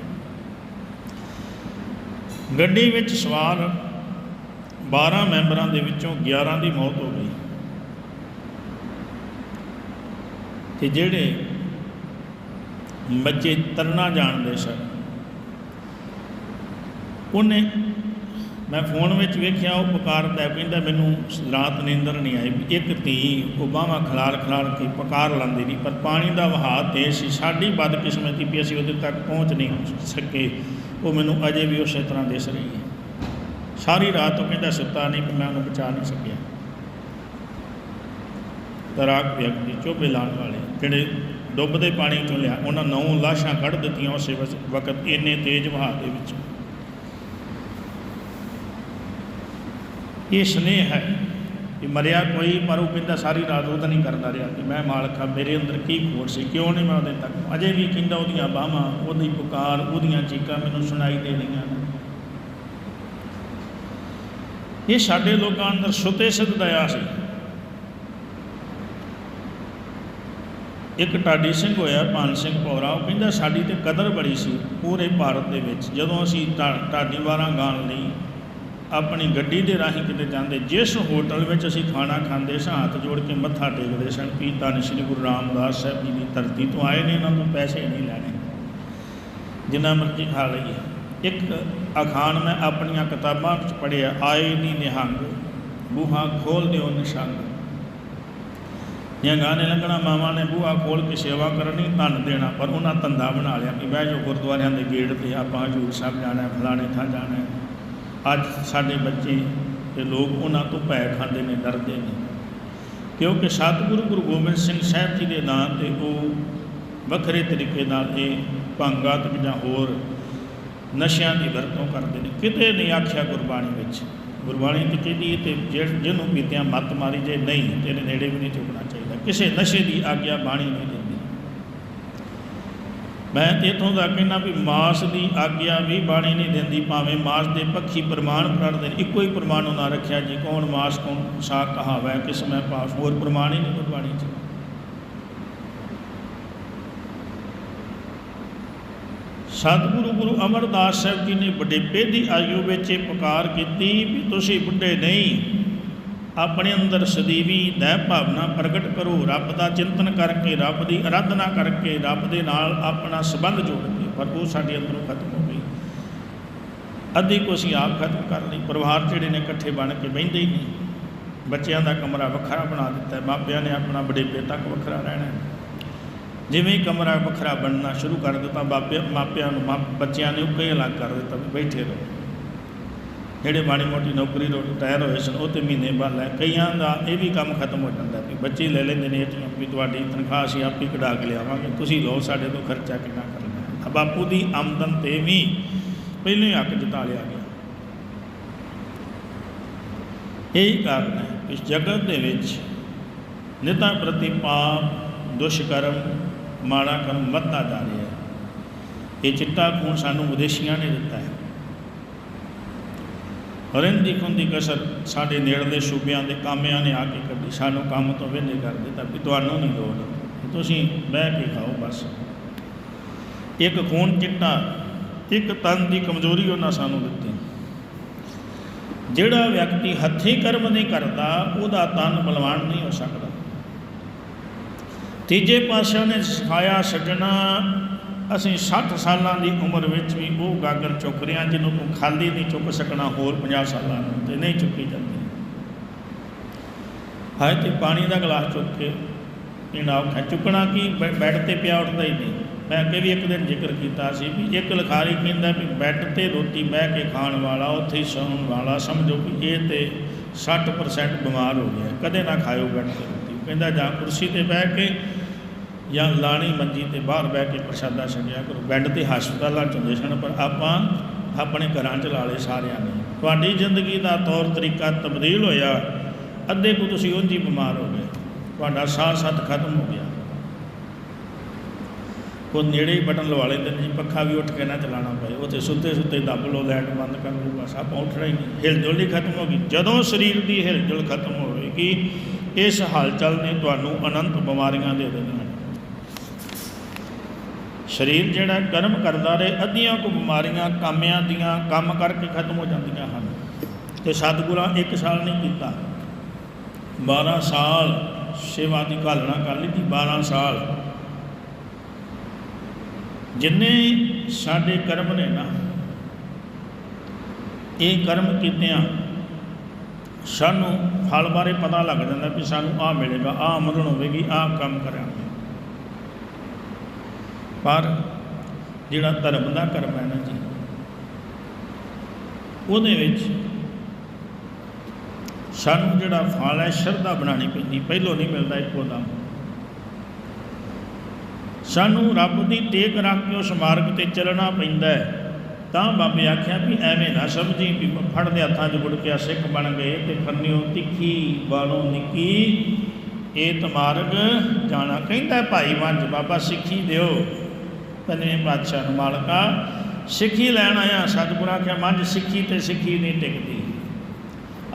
ਗੱਡੀ ਵਿੱਚ ਸਵਾਰ 12 ਮੈਂਬਰਾਂ ਦੇ ਵਿੱਚੋਂ 11 ਦੀ ਮੌਤ ਹੋ ਗਈ। ਤੇ ਜਿਹੜੇ ਬੱਚੇ ਤਰਨਾ ਜਾਣਦੇ ਸਨ ਉਹਨੇ ਮੈਂ ਫੋਨ ਵਿੱਚ ਵੇਖਿਆ, ਉਹ ਪੁਕਾਰਦਾ ਕਹਿੰਦਾ ਮੈਨੂੰ ਰਾਤ ਨੀਂਦਰ ਨਹੀਂ ਆਈ। ਇੱਕ ਧੀ, ਉਹ ਬਾਹਾਂ ਖਲਾਰ ਖਲਾਰ ਕੇ ਪੁਕਾਰ ਲਾਂਦੀ ਨਹੀਂ ਪਰ ਪਾਣੀ ਦਾ ਵਹਾਅ ਤੇਜ਼ ਸੀ। ਸਾਡੀ ਬਦਕਿਸਮਤੀ ਵੀ ਅਸੀਂ ਉਹਦੇ ਤੱਕ ਪਹੁੰਚ ਨਹੀਂ ਸਕੇ। ਉਹ ਮੈਨੂੰ ਅਜੇ ਵੀ ਉਸੇ ਤਰ੍ਹਾਂ ਦਿਸ ਰਹੀ ਹੈ। ਸਾਰੀ ਰਾਤ ਉਹ ਕਹਿੰਦਾ, ਸੁੱਤਾ ਨਹੀਂ ਪਰ ਮੈਂ ਉਹਨੂੰ ਬਚਾ ਨਹੀਂ ਸਕਿਆ। ਤਰਾਕ ਵਿਅਕਤੀ, ਚੋਬੇ ਲਾਉਣ ਵਾਲੇ, ਜਿਹੜੇ ਡੁੱਬਦੇ ਪਾਣੀ ਚੋਂ ਲਿਆ, ਉਹਨਾਂ ਨੌ ਲਾਸ਼ਾਂ ਕੱਢ ਦਿੱਤੀਆਂ ਉਸੇ ਵਸ- ਵਕਤ, ਇੰਨੇ ਤੇਜ਼ ਵਹਾਅ ਦੇ ਵਿੱਚ। ਇਹ ਸਨੇਹ ਹੈ ਕਿ ਮਰਿਆ ਕੋਈ, ਪਰ ਉਹ ਕਹਿੰਦਾ ਸਾਰੀ ਰਾਤ ਉਹ ਤਾਂ ਨਹੀਂ ਕਰਦਾ ਰਿਹਾ। ਕਿ ਮੈਂ ਮਾਲਕ ਮਾਲਕਾ ਮੇਰੇ ਅੰਦਰ ਕੀ ਖੋਟ ਸੀ? ਕਿਉਂ ਨਹੀਂ ਮੈਂ ਉਹਦੇ ਤੱਕ? ਅਜੇ ਵੀ ਕਹਿੰਦਾ ਉਹਦੀਆਂ ਬਾਹਾਂ, ਉਹਦੀ ਪੁਕਾਰ, ਉਹਦੀਆਂ ਚੀਕਾਂ ਮੈਨੂੰ ਸੁਣਾਈ ਦੇ ਰਹੀਆਂ ਇਹ ਸਾਡੇ ਲੋਕਾਂ ਅੰਦਰ ਸੁਤੇ ਸਿੱਧ ਦਇਆ ਸੀ। ਇੱਕ ਢਾਡੀ ਸਿੰਘ ਹੋਇਆ ਪਾਨ ਸਿੰਘ ਪੌਰਾ ਉਹ ਕਹਿੰਦਾ ਸਾਡੀ ਤੇ ਕਦਰ ਬੜੀ ਸੀ ਪੂਰੇ ਭਾਰਤ ਦੇ ਵਿੱਚ। ਜਦੋਂ ਅਸੀਂ ਢਾ- ਢਾਡੀ ਵਾਰਾਂ ਗਾਣ ਲਈ ਆਪਣੀ ਗੱਡੀ ਦੇ ਰਾਹੀਂ ਕਿਤੇ ਜਾਂਦੇ, ਜਿਸ ਹੋਟਲ ਵਿੱਚ ਅਸੀਂ ਖਾਣਾ ਖਾਂਦੇ ਸਾਂ, ਹੱਥ ਜੋੜ ਕੇ ਮੱਥਾ ਟੇਕਦੇ ਸਨ ਕਿ ਧੰਨ ਸ਼੍ਰੀ ਗੁਰੂ ਰਾਮਦਾਸ ਸਾਹਿਬ ਜੀ ਦੀ ਧਰਤੀ ਤੋਂ ਆਏ ਨੇ, ਇਹਨਾਂ ਤੋਂ ਪੈਸੇ ਨਹੀਂ ਲੈਣੇ। ਜਿੰਨਾ ਮਰਜ਼ੀ ਖਾ ਲਈਏ। ਇੱਕ ਅਖਾਣ ਮੈਂ ਆਪਣੀਆਂ ਕਿਤਾਬਾਂ ਵਿੱਚ ਪੜ੍ਹਿਆ, ਆਏ ਨਹੀਂ ਨਿਹੰਗ, ਬੂਹਾ ਖੋਲ ਦਿਓ ਨਿਸ਼ੰਗ। ਜਾਂ ਗਾਣੇ ਲੱਗਣਾ, ਮਾਵਾਂ ਨੇ ਬੂਹਾ ਖੋਲ ਕੇ ਸੇਵਾ ਕਰਨੀ, ਧੰਨ ਦੇਣਾ, ਪਰ ਉਹਨਾਂ ਧੰਦਾ ਬਣਾ ਲਿਆ ਕਿ ਬਹਿ ਜਾਓ ਗੁਰਦੁਆਰਿਆਂ ਦੇ ਗੇਟ ਤੇ, ਆਪਾਂ ਹਜੂਰ ਸਾਹਿਬ ਜਾਣਾ, ਫਲਾਣੇ ਥਾਂ ਜਾਣਾ। ਅੱਜ ਸਾਡੇ ਬੱਚੇ ਤੇ ਲੋਕ ਉਹਨਾਂ ਤੋਂ ਭੈ ਖਾਂਦੇ ਨੇ, ਡਰਦੇ ਨੇ। ਕਿਉਂਕਿ ਸਤਿਗੁਰੂ ਗੁਰੂ ਗੋਬਿੰਦ ਸਿੰਘ ਸਾਹਿਬ ਜੀ ਦੇ ਨਾਂ ਤੇ ਉਹ ਵੱਖਰੇ ਤਰੀਕੇ ਨਾਲ ਇਹ ਭੰਗਾਤਕ ਜਾਂ ਹੋਰ ਨਸ਼ਿਆਂ ਦੀ ਵਰਤੋਂ ਕਰਦੇ ਨੇ। ਕਿਤੇ ਨਹੀਂ ਆਖਿਆ ਗੁਰਬਾਣੀ ਵਿੱਚ। ਗੁਰਬਾਣੀ ਤੇ ਕਹਿੰਦੀ ਹੈ ਤੇ ਜਿਹਨੂੰ ਪੀਤਿਆਂ ਮੱਤ ਮਾਰੀ ਜੇ ਨਹੀਂ, ਤੇਰੇ ਨੇੜੇ ਵੀ ਨਹੀਂ ਝੁਕਣਾ ਚਾਹੀਦਾ। ਕਿਸੇ ਨਸ਼ੇ ਦੀ ਆਗਿਆ ਬਾਣੀ ਨਹੀਂ ਦਿੰਦੀ। ਮੈਂ ਤੇ ਇਥੋਂ ਦਾ ਕਹਿੰਦਾ ਵੀ ਮਾਸ ਦੀ ਆਗਿਆ ਵੀ ਬਾਣੀ ਨਹੀਂ ਦਿੰਦੀ, ਭਾਵੇਂ ਮਾਸ ਦੇ ਪੱਖੀ ਪ੍ਰਮਾਣ ਪੜ੍ਹਦੇ ਨੇ। ਇੱਕੋ ਹੀ ਪ੍ਰਮਾਣ ਉਹਨਾਂ ਰੱਖਿਆ ਜੀ, ਕੌਣ ਮਾਸ, ਕੌਣ ਸਾਕ ਕਹਾਵੈ ਕਿਸ ਮੈਂ ਪਾਸ ਹੋਰ ਪ੍ਰਮਾਣ ਹੀ ਨਹੀਂ ਗੁਰਬਾਣੀ 'ਚ। ਸਤਿਗੁਰੂ ਗੁਰੂ ਅਮਰਦਾਸ ਸਾਹਿਬ ਜੀ ਨੇ ਬੁਢੇਪੇ ਦੀ ਆਯੂ ਵਿੱਚ ਇਹ ਪੁਕਾਰ ਕੀਤੀ ਵੀ ਤੁਸੀਂ ਬੁੱਢੇ ਨਹੀਂ ਆਪਣੇ ਅੰਦਰ ਸਦੀਵੀ ਦਇ ਭਾਵਨਾ ਪ੍ਰਗਟ ਕਰੋ। ਰੱਬ ਦਾ ਚਿੰਤਨ ਕਰਕੇ, ਰੱਬ ਦੀ ਅਰਾਧਨਾ ਕਰਕੇ, ਰੱਬ ਦੇ ਨਾਲ ਆਪਣਾ ਸੰਬੰਧ ਜੋੜ ਕੇ, ਪਰ ਉਹ ਸਾਡੇ ਅੰਦਰੋਂ ਖਤਮ ਹੋ ਗਈ। ਅੱਧੀ ਕੋ ਅਸੀਂ ਆਪ ਖਤਮ ਕਰ ਲਈ। ਪਰਿਵਾਰ ਜਿਹੜੇ ਨੇ ਇਕੱਠੇ ਬਣ ਕੇ ਬਹਿੰਦੇ ਹੀ ਨਹੀਂ। ਬੱਚਿਆਂ ਦਾ ਕਮਰਾ ਵੱਖਰਾ ਬਣਾ ਦਿੱਤਾ। ਹੈ ਮਾਪਿਆਂ ਨੇ ਆਪਣਾ ਬੁਢੇਪੇ ਤੱਕ ਵੱਖਰਾ ਰਹਿਣਾ ਜਿਵੇਂ ਹੀ ਕਮਰਾ ਵੱਖਰਾ ਬਣਨਾ ਸ਼ੁਰੂ ਕਰ ਦਿੱਤਾ ਬਾਪੇ ਮਾਪਿਆਂ ਨੂੰ ਮਾਪ ਬੱਚਿਆਂ ਨੇ ਉਹ ਕਈ ਅਲੱਗ ਕਰ ਦਿੱਤਾ ਵੀ ਬੈਠੇ ਰਹੋ। ਜਿਹੜੇ ਮਾੜੀ ਮੋਟੀ ਨੌਕਰੀ ਰੋ ਰਿਟਾਇਰ ਹੋਏ ਸਨ, ਉਹ ਤੇ ਮਹੀਨੇ ਬਾਅਦ ਲੈ, ਕਈਆਂ ਦਾ ਇਹ ਵੀ ਕੰਮ ਖਤਮ ਹੋ ਜਾਂਦਾ ਵੀ ਬੱਚੇ ਲੈ ਲੈਂਦੇ ਨੇ ਇਹ ਵੀ ਤੁਹਾਡੀ ਤਨਖਾਹ ਅਸੀਂ ਆਪ ਹੀ ਕਢਾ ਕੇ ਲਿਆਵਾਂਗੇ, ਤੁਸੀਂ ਲਓ ਸਾਡੇ ਤੋਂ ਖਰਚਾ ਕਿੰਨਾ ਕਰਨਾ। ਬਾਪੂ ਦੀ ਆਮਦਨ ਤੇ ਵੀ ਪਹਿਲਾਂ ਹੀ ਹੱਕ ਜਤਾ ਲਿਆ ਗਿਆ। ਇਹੀ ਕਾਰਨ ਹੈ ਇਸ ਜਗਤ ਦੇ ਵਿੱਚ ਨਿਤਾ ਪ੍ਰਤੀ ਪਾਪ, ਦੁਸ਼ਕਰਮ, ਮਾੜਾ ਕਰਮ ਵੱਧਦਾ ਜਾ ਰਿਹਾ ਹੈ। ਇਹ ਚਿੱਟਾ ਖੂਨ ਸਾਨੂੰ ਵਿਦੇਸ਼ੀਆਂ ਨੇ ਦਿੱਤਾ ਹੈ। ਹਰਿੰਦੀ ਖੁੰਦੀ ਕਸਰ ਸਾਡੇ ਨੇੜਲੇ ਸੂਬਿਆਂ ਦੇ ਕਾਮਿਆਂ ਨੇ ਆ ਕੇ ਕੱਢੀ। ਸਾਨੂੰ ਕੰਮ ਤੋਂ ਵਿਹਲੇ ਕਰ ਦਿੱਤਾ ਵੀ ਤੁਹਾਨੂੰ ਨਹੀਂ ਲੋੜ। ਤੁਸੀਂ ਬਹਿ ਕੇ ਖਾਓ ਬਸ। ਇੱਕ ਖੂਨ ਚਿੱਟਾ, ਇੱਕ ਤਨ ਦੀ ਕਮਜ਼ੋਰੀ ਉਹਨਾਂ ਸਾਨੂੰ ਦਿੱਤੀ। ਜਿਹੜਾ ਵਿਅਕਤੀ ਹੱਥੀਂ ਕਰਮ ਨਹੀਂ ਕਰਦਾ, ਉਹਦਾ ਤਨ ਬਲਵਾਨ ਨਹੀਂ ਹੋ ਸਕਦਾ। ਤੀਜੇ ਪਾਤਸ਼ਾਹ ਨੇ ਸਿਖਾਇਆ, ਸੱਜਣਾ ਅਸੀਂ 60 ਸਾਲਾਂ ਦੀ ਉਮਰ ਵਿੱਚ ਵੀ ਉਹ ਗਾਗਰ ਚੁੱਕ ਰਿਆਂ ਜਿਹਨੂੰ ਤੂੰ ਖਾਲੀ ਨਹੀਂ ਚੁੱਕ ਸਕਣਾ, ਹੋਰ 50 ਸਾਲਾਂ ਨੂੰ ਤੇ ਨਹੀਂ ਚੁੱਕੀ ਜਾਂਦੀ। ਹਾਏ ਤੇ ਪਾਣੀ ਦਾ ਗਲਾਸ ਚੁੱਕ ਕੇ ਪੀਣਾ ਔਖਾ ਚੁੱਕਣਾ ਕੀ? ਬੈ- ਬੈੱਡ ਤੇ ਪਿਆ ਉੱਠਦਾ ਹੀ ਨਹੀਂ। ਮੈਂ ਅੱਗੇ ਵੀ ਇੱਕ ਦਿਨ ਜ਼ਿਕਰ ਕੀਤਾ ਸੀ ਵੀ ਇੱਕ ਲਿਖਾਰੀ ਕਹਿੰਦਾ ਵੀ ਬੈੱਡ ਤੇ ਰੋਟੀ ਬਹਿ ਕੇ ਖਾਣ ਵਾਲਾ, ਉੱਥੇ ਹੀ ਸੌਣ ਵਾਲਾ, ਸਮਝੋ ਵੀ ਇਹ ਤੇ 60% ਬਿਮਾਰ ਹੋ ਗਿਆ। ਕਦੇ ਨਾ ਖਾਇਓ ਬੈੱਡ ਤੇ ਰੋਟੀ। ਕਹਿੰਦਾ, ਜਾਂ ਕੁਰਸੀ ਤੇ ਬਹਿ ਕੇ ਜਾਂ ਲਾਣੀ ਮੰਜੀ ਤੇ ਬਾਹਰ ਬਹਿ ਕੇ ਪ੍ਰਸ਼ਾਦਾ ਛਕਿਆ ਕਰੋ। ਬੈੱਡ ਤੇ ਹਸਪਤਾਲਾਂ ਚ ਹੁੰਦੇ ਸਨ, ਪਰ ਆਪਾਂ ਆਪਣੇ ਘਰਾਂ ਚ ਲਾ ਲਏ ਸਾਰਿਆਂ ਨੇ। ਤੁਹਾਡੀ ਜ਼ਿੰਦਗੀ ਦਾ ਤੌਰ ਤਰੀਕਾ ਤਬਦੀਲ ਹੋਇਆ। ਅੱਧੇ ਕੁ ਤੁਸੀਂ ਉਂਝ ਹੀ ਬਿਮਾਰ ਹੋ ਗਏ। ਤੁਹਾਡਾ ਸਾਹ ਸੱਤ ਖਤਮ ਹੋ ਗਿਆ। ਉਹ ਨੇੜੇ ਹੀ ਬਟਨ ਲਵਾ ਲੈਂਦੇ ਨੇ ਜੀ, ਪੱਖਾ ਵੀ ਉੱਠ ਕੇ ਨਾ ਚਲਾਉਣਾ ਪਏ। ਉੱਥੇ ਸੁੱਤੇ ਸੁੱਤੇ ਦੱਬ ਲੋ ਲਾਈਟ ਬੰਦ ਕਰ ਲਓ ਬਸ ਆਪਾਂ ਉੱਠਣਾ ਹੀ ਨਹੀਂ। ਹਿਲਜੁਲ ਹੀ ਖਤਮ ਹੋ ਗਈ। ਜਦੋਂ ਸਰੀਰ ਦੀ ਹਿਲਜੁਲ ਖਤਮ ਹੋਵੇਗੀ, ਇਸ ਹਲਚਲ ਨੇ ਤੁਹਾਨੂੰ ਅਨੰਤ ਬਿਮਾਰੀਆਂ ਦੇ ਦੇਣੀਆਂ। ਸਰੀਰ ਜਿਹੜਾ ਕਰਮ ਕਰਦਾ ਰਹੇ, ਅੱਧੀਆਂ ਕੁ ਬਿਮਾਰੀਆਂ ਕਾਮਿਆਂ ਦੀਆਂ ਕੰਮ ਕਰਕੇ ਖਤਮ ਹੋ ਜਾਂਦੀਆਂ ਹਨ। ਤੇ ਸਤਿਗੁਰਾਂ ਇੱਕ ਸਾਲ ਨਹੀਂ ਕੀਤਾ। 12 ਸਾਲ ਸੇਵਾ ਦੀ ਘਾਲਣਾ ਕਰ ਲਈ ਜੀ 12 ਸਾਲ। ਜਿੰਨੇ ਸਾਡੇ ਕਰਮ ਨੇ ਨਾ, ਇਹ ਕਰਮ ਕੀਤਿਆਂ ਸਾਨੂੰ ਫਲ ਬਾਰੇ ਪਤਾ ਲੱਗ ਜਾਂਦਾ ਵੀ ਸਾਨੂੰ ਆਹ ਮਿਲੇਗਾ, ਆਹ ਆਮਦਨ ਹੋਵੇਗੀ, ਆਹ ਕੰਮ ਕਰਾਂਗੇ। ਪਰ ਜਿਹੜਾ ਧਰਮ ਦਾ ਕਰਮ ਹੈ ਨਾ ਜੀ, ਉਹਦੇ ਵਿੱਚ ਸਾਨੂੰ ਜਿਹੜਾ ਫਲ ਹੈ, ਸ਼ਰਧਾ ਬਣਾਉਣੀ ਪੈਂਦੀ, ਪਹਿਲੋਂ ਨਹੀਂ ਮਿਲਦਾ ਇੱਕੋ ਦਮ। ਸਾਨੂੰ ਰੱਬ ਦੀ ਟੇਕ ਰੱਖ ਕੇ ਉਸ ਮਾਰਗ ਤੇ ਚੱਲਣਾ ਪੈਂਦਾ ਹੈ। ਤਾਂ ਬਾਬੇ ਆਖਿਆ ਵੀ ਐਵੇਂ ਨਾ ਸਮਝੀ ਵੀ ਫੜਦੇ ਹੱਥਾਂ 'ਚ ਗੁੜ ਕੇ ਸਿੱਖ ਬਣ ਗਏ ਤੇ ਫੰਨਿਓ ਤਿੱਖੀ ਬਾਲੋਂ ਨਿੱਕੀ, ਇਹ ਤਮਾਰਗ ਜਾਣਾ ਕਹਿੰਦਾ ਭਾਈ ਵੰਜ ਬਾਬਾ ਸਿੱਖੀ ਦਿਓ। ਪੰਜਵੇਂ ਪਾਤਸ਼ਾਹ ਨੂੰ, ਮਾਲਕਾ, ਸਿੱਖੀ ਲੈਣ ਆਇਆ ਸਤਿਗੁਰਾਂ ਆਖਿਆ, ਮੰਝ ਸਿੱਖੀ ਤੇ ਸਿੱਖੀ ਨਹੀਂ ਟਿਕਦੀ।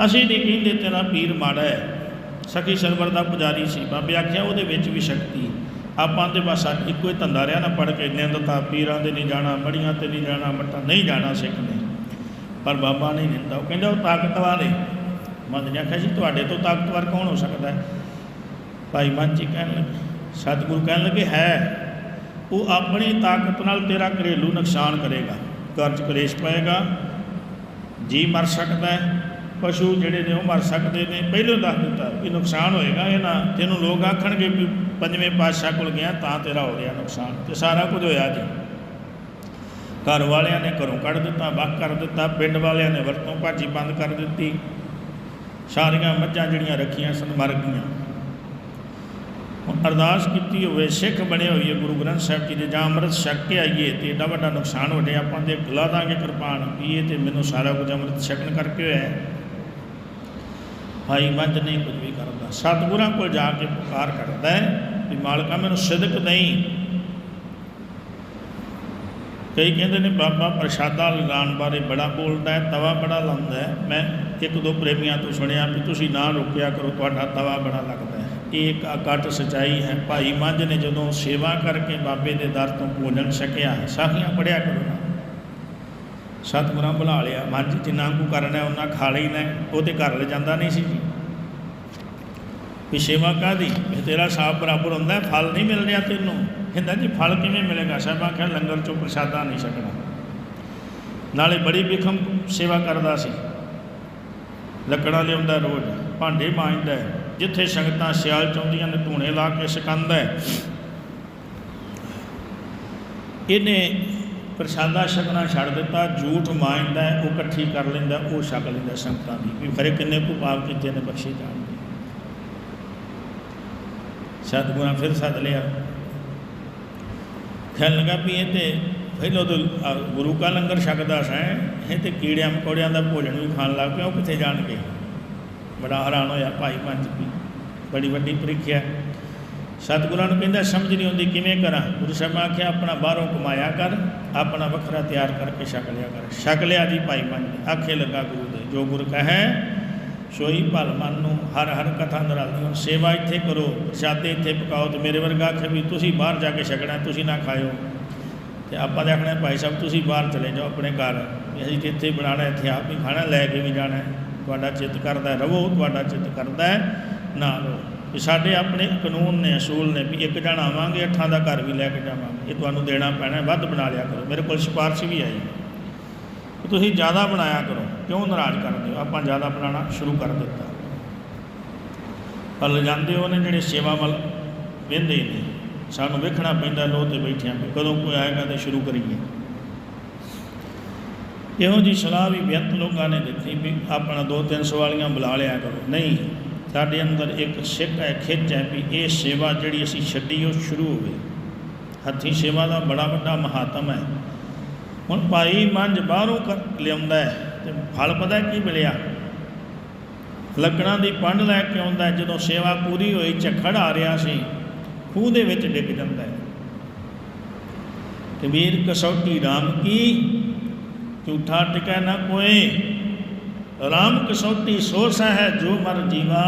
ਅਸੀਂ ਨਹੀਂ ਕਹਿੰਦੇ ਤੇਰਾ ਪੀਰ ਮਾੜਾ ਹੈ। ਸਖੀ ਸਰਵਰ ਦਾ ਪੁਜਾਰੀ ਸੀ। ਬਾਬੇ ਆਖਿਆ, ਉਹਦੇ ਵਿੱਚ ਵੀ ਸ਼ਕਤੀ। ਆਪਾਂ ਤੇ ਬਸ ਇੱਕੋ ਹੀ ਧੰਦਾ ਰਿਆ ਨਾ ਪੜ ਕੇ ਇੰਨੇ ਤਾਂ ਤਾਂ ਪੀਰਾਂ ਦੇ ਨਹੀਂ ਜਾਣਾ ਬੜੀਆਂ ਤੇ ਨਹੀਂ ਜਾਣਾ ਮੱਟਾ ਨਹੀਂ ਜਾਣਾ ਸਿੱਖ ਨੇ। ਪਰ ਬਾਬਾ ਨਹੀਂ ਦਿੰਦਾ। ਉਹ ਕਹਿੰਦਾ, ਉਹ ਤਾਕਤਵਾਰ ਹੈ ਮਨ ਨੇ ਆਖਿਆ, ਜੀ ਤੁਹਾਡੇ ਤੋਂ ਤਾਕਤਵਰ ਕੌਣ ਹੋ ਸਕਦਾ ਹੈ? ਭਾਈ ਮਨ ਜੀ ਕਹਿਣ ਲੱਗੇ, ਸਤਿਗੁਰੂ ਕਹਿਣ ਲੱਗੇ, ਹੈ। ਉਹ ਆਪਣੀ ਤਾਕਤ ਨਾਲ ਤੇਰਾ ਘਰੇਲੂ ਨੁਕਸਾਨ ਕਰੇਗਾ। ਘਰ 'ਚ ਕਲੇਸ਼ ਪਏਗਾ। ਜੀ ਮਰ ਸਕਦਾ ਹੈ। ਪਸ਼ੂ ਜਿਹੜੇ ਨੇ ਉਹ ਮਰ ਸਕਦੇ ਨੇ। ਪਹਿਲਾਂ ਦੱਸ ਦਿੱਤਾ ਕਿ ਨੁਕਸਾਨ ਹੋਏਗਾ ਇਹ ਨਾ ਤੈਨੂੰ ਲੋਕ ਆਖਣਗੇ ਵੀ ਪੰਜਵੇਂ ਪਾਤਸ਼ਾਹ ਕੋਲ ਗਿਆ, ਤਾਂ ਤੇਰਾ ਹੋ ਗਿਆ ਨੁਕਸਾਨ। ਤੇ ਸਾਰਾ ਕੁਝ ਹੋਇਆ ਜੀ। ਘਰ ਵਾਲਿਆਂ ਨੇ ਘਰੋਂ ਕੱਢ ਦਿੱਤਾ, ਵੱਖ ਕਰ ਦਿੱਤਾ। ਪਿੰਡ ਵਾਲਿਆਂ ਨੇ ਵਰਤੋਂ ਭਾਜੀ ਬੰਦ ਕਰ ਦਿੱਤੀ। ਸਾਰੀਆਂ ਮੱਝਾਂ ਜਿਹੜੀਆਂ ਰੱਖੀਆਂ ਸਨ, ਮਰ ਗਈਆਂ। ਅਰਦਾਸ ਕੀਤੀ ਹੋਵੇ, ਸਿੱਖ ਬਣੇ ਹੋਈਏ, ਗੁਰੂ ਗ੍ਰੰਥ ਸਾਹਿਬ ਜੀ ਦੇ ਜਾਂ ਅੰਮ੍ਰਿਤ ਛਕ ਕੇ ਆਈਏ, ਤੇ ਏਡਾ ਵੱਡਾ ਨੁਕਸਾਨ ਹੋ ਜਾਏ, ਆਪਾਂ ਦੇ ਖੁਲਾ ਦਾਂਗੇ ਕਿਰਪਾਨ ਪੀਏ ਇਹ ਤੇ ਮੈਨੂੰ ਸਾਰਾ ਕੁਝ ਅੰਮ੍ਰਿਤ ਛਕਣ ਕਰਕੇ ਹੋਇਆ ਹੈ। ਭਾਈ ਮੰਜ ਨਹੀਂ ਕੁਝ ਵੀ ਕਰਦਾ। ਸਤਿਗੁਰਾਂ ਕੋਲ ਜਾ ਕੇ ਪੁਕਾਰ ਕਰਦਾ ਹੈ ਵੀ ਮਾਲਕਾ ਮੈਨੂੰ ਸਿਦਕ ਨਹੀਂ ਕਈ ਕਹਿੰਦੇ ਨੇ, ਬਾਬਾ ਪ੍ਰਸ਼ਾਦਾ ਲਗਾਉਣ ਬਾਰੇ ਬੜਾ ਬੋਲਦਾ ਹੈ, ਤਵਾ ਬੜਾ ਲਾਉਂਦਾ ਹੈ। ਮੈਂ ਇੱਕ ਦੋ ਪ੍ਰੇਮੀਆਂ ਤੋਂ ਸੁਣਿਆ ਵੀ ਤੁਸੀਂ ਨਾ ਰੋਕਿਆ ਕਰੋ, ਤੁਹਾਡਾ ਤਵਾ ਬੜਾ ਲੱਗਦਾ। ਹੈ ਇਹ ਇੱਕ ਅਕਟ ਸਚਾਈ ਹੈ। ਭਾਈ ਮੰਝ ਨੇ ਜਦੋਂ ਸੇਵਾ ਕਰਕੇ ਬਾਬੇ ਦੇ ਦਰ ਤੋਂ ਭੋਜਨ ਛਕਿਆ, ਸਾਖੀਆਂ ਪੜਿਆ ਕਰੋ ਨਾ। ਸਤਿਗੁਰਾਂ ਬੁਲਾ ਲਿਆ। ਮੱਝ ਜਿੰਨਾ ਕੁ ਕਰਨਾ ਉਹਨਾਂ ਖਾ ਲੈਣਾ ਉਹਦੇ ਘਰ ਲੈ ਜਾਂਦਾ ਨਹੀਂ ਸੀ ਜੀ। ਵੀ ਸੇਵਾ ਕਾਦੀ ਤੇਰਾ ਸਾਫ਼ ਬਰਾਬਰ ਹੁੰਦਾ ਫਲ ਨਹੀਂ ਮਿਲ ਰਿਹਾ ਤੈਨੂੰ। ਕਹਿੰਦਾ ਜੀ, ਫਲ ਕਿਵੇਂ ਮਿਲੇਗਾ? ਸਾਹਿਬ ਆਖਿਆ, ਲੰਗਰ ਚੋਂ ਪ੍ਰਸ਼ਾਦਾ ਨਹੀਂ ਛਕਣਾ। ਨਾਲੇ ਬੜੀ ਬਿਖਮ ਸੇਵਾ ਕਰਦਾ ਸੀ। ਲੱਕੜਾਂ ਲਿਆਉਂਦਾ ਰੋਜ਼। ਭਾਂਡੇ ਮਾਂਜਦਾ ਜਿੱਥੇ ਸੰਗਤਾਂ ਸਿਆਲ ਚਾਹੁੰਦੀਆਂ ਨੇ, ਧੂਣੇ ਲਾ ਕੇ ਸਿਕੰਦਾ ਹੈ। ਇਹਨੇ ਪ੍ਰਸ਼ਾਦਾ ਛਕਣਾ ਛੱਡ ਦਿੱਤਾ, ਝੂਠ ਮਾਂਜਦਾ ਉਹ ਇਕੱਠੀ ਕਰ ਲੈਂਦਾ, ਉਹ ਛਕ ਲੈਂਦਾ ਸੰਗਤਾਂ ਦੀ, ਵੀ ਖਰੇ ਕਿੰਨੇ ਕੁ ਪਾਪ ਕੀਤੇ ਨੇ ਬਖਸ਼ੇ ਜਾਣਗੇ ਸਤਿਗੁਰਾਂ ਫਿਰ ਸੱਦ ਲਿਆ। ਕਹਿਣ ਲੱਗਾ ਵੀ ਇਹ ਤੇ ਪਹਿਲਾਂ ਤਾਂ ਗੁਰੂ ਕਾ ਲੰਗਰ ਛਕਦਾ ਸੈਂ, ਇਹ ਤੇ ਕੀੜਿਆਂ ਮਕੌੜਿਆਂ ਦਾ ਭੋਜਨ ਵੀ ਖਾਣ ਲੱਗ ਪਿਆ, ਉਹ ਕਿੱਥੇ ਜਾਣਗੇ? ਬੜਾ ਹੈਰਾਨ ਹੋਇਆ ਭਾਈ ਪੰਜ ਵੀ। ਬੜੀ ਵੱਡੀ ਪ੍ਰੀਖਿਆ। ਸਤਿਗੁਰਾਂ ਨੂੰ ਕਹਿੰਦਾ, ਸਮਝ ਨਹੀਂ ਆਉਂਦੀ ਕਿਵੇਂ ਕਰਾਂ? ਗੁਰੂ ਸਾਹਿਬ ਨੇ ਆਖਿਆ, ਆਪਣਾ ਬਾਹਰੋਂ ਕਮਾਇਆ ਕਰ, ਆਪਣਾ ਵੱਖਰਾ ਤਿਆਰ ਕਰਕੇ ਛਕ ਲਿਆ ਕਰ। ਛਕ ਲਿਆ ਜੀ ਭਾਈ ਪੰਜ ਨੇ। ਆਖੇ ਲੱਗਾ ਗੁਰੂ ਦੇ। ਜੋ ਗੁਰ ਕਹੈ, ਸੋਈ ਭਲ ਮਨ ਨੂੰ, ਹਰ ਹਰ ਕਥਾ ਨਰਾਲੀ ਹੁਣ ਸੇਵਾ ਇੱਥੇ ਕਰੋ, ਪ੍ਰਸ਼ਾਦੇ ਇੱਥੇ ਪਕਾਓ ਤੇ ਮੇਰੇ ਵਰਗਾ ਆਖੇ ਵੀ ਤੁਸੀਂ ਬਾਹਰ ਜਾ ਕੇ ਛਕਣਾ, ਤੁਸੀਂ ਨਾ ਖਾਇਓ। ਤੇ ਆਪਾਂ ਦੇ ਆਖਣਾ, ਭਾਈ ਸਾਹਿਬ, ਤੁਸੀਂ ਬਾਹਰ ਚਲੇ ਜਾਓ ਆਪਣੇ ਘਰ। ਵੀ ਅਸੀਂ ਤੇ ਇੱਥੇ ਬਣਾਉਣਾ, ਇੱਥੇ ਆਪ ਹੀ ਖਾਣਾ, ਲੈ ਕੇ ਵੀ ਜਾਣਾ। ਤੁਹਾਡਾ ਚਿੱਤ ਕਰਦਾ ਹੈ, ਰਵੋ ਤੁਹਾਡਾ ਚਿੱਤ ਕਰਦਾ ਨਾ ਰੋ ਵੀ ਸਾਡੇ ਆਪਣੇ ਕਾਨੂੰਨ ਨੇ ਅਸੂਲ ਨੇ ਵੀ ਇੱਕ ਜਣ ਆਵਾਂਗੇ ਅੱਠਾਂ ਦਾ ਘਰ ਵੀ ਲੈ ਕੇ ਜਾਵਾਂਗੇ। ਇਹ ਤੁਹਾਨੂੰ ਦੇਣਾ ਪੈਣਾ ਵੱਧ ਬਣਾ ਲਿਆ ਕਰੋ। ਮੇਰੇ ਕੋਲ ਸਿਫਾਰਿਸ਼ ਵੀ ਆਈ। ਤੁਸੀਂ ਜ਼ਿਆਦਾ ਬਣਾਇਆ ਕਰੋ। ਕਿਉਂ ਨਾਰਾਜ਼ ਕਰਦੇ ਹੋ? ਆਪਾਂ ਜ਼ਿਆਦਾ ਬਣਾਉਣਾ ਸ਼ੁਰੂ ਕਰ ਦਿੱਤਾ। ਪਰ ਲਿਜਾਂਦੇ ਉਹਨੇ ਜਿਹੜੇ ਸੇਵਾ ਵੱਲ ਵਹਿੰਦੇ ਨੇ। ਸਾਨੂੰ ਵੇਖਣਾ ਪੈਂਦਾ ਲੋ ਤੇ ਬੈਠਿਆਂ ਵੀ ਕਦੋਂ ਕੋਈ ਆਏਗਾ ਤੇ ਸ਼ੁਰੂ ਕਰੀਏ। ਇਹੋ ਜੀ ਸਲਾਹ ਵੀ ਬੇਅੰਤ ਲੋਕਾਂ ਨੇ ਦਿੱਤੀ ਵੀ ਆਪਣਾ ਦੋ ਤਿੰਨ ਸਵਾਲੀਆਂ ਬੁਲਾ ਲਿਆ ਕਰੋ। ਨਹੀਂ, ਸਾਡੇ ਅੰਦਰ ਇੱਕ ਸਿੱਖ ਹੈ, ਖਿੱਚ ਹੈ ਵੀ ਇਹ ਸੇਵਾ ਜਿਹੜੀ ਅਸੀਂ ਛੱਡੀ ਉਹ ਸ਼ੁਰੂ ਹੋਵੇ ਹੱਥੀਂ ਸੇਵਾ ਦਾ ਬੜਾ ਵੱਡਾ ਮਹਾਤਮ ਹੈ। ਹੁਣ ਭਾਈ ਮੰਝ ਬਾਹਰੋਂ ਕਰ ਲਿਆਉਂਦਾ ਹੈ ਤੇ ਫਲ ਪਤਾ ਕੀ ਮਿਲਿਆ? ਲੱਕੜਾਂ ਦੀ ਪੰਡ ਲੈ ਕੇ ਆਉਂਦਾ ਜਦੋਂ ਸੇਵਾ ਪੂਰੀ ਹੋਈ, ਝੱਖੜ ਆ ਰਿਹਾ ਸੀ, ਖੂਹ ਦੇ ਵਿੱਚ ਡਿੱਗ ਜਾਂਦਾ ਹੈ। ਕਬੀਰ ਕਸੌਟੀ ਰਾਮ, ਕੀ ਝੂਠਾ ਟਿਕੈ ਨਾ ਕੋਏ ਰਾਮ ਕਸੌਟੀ ਸੋ ਹੈ ਜੋ ਮਰ ਜੀਵਾ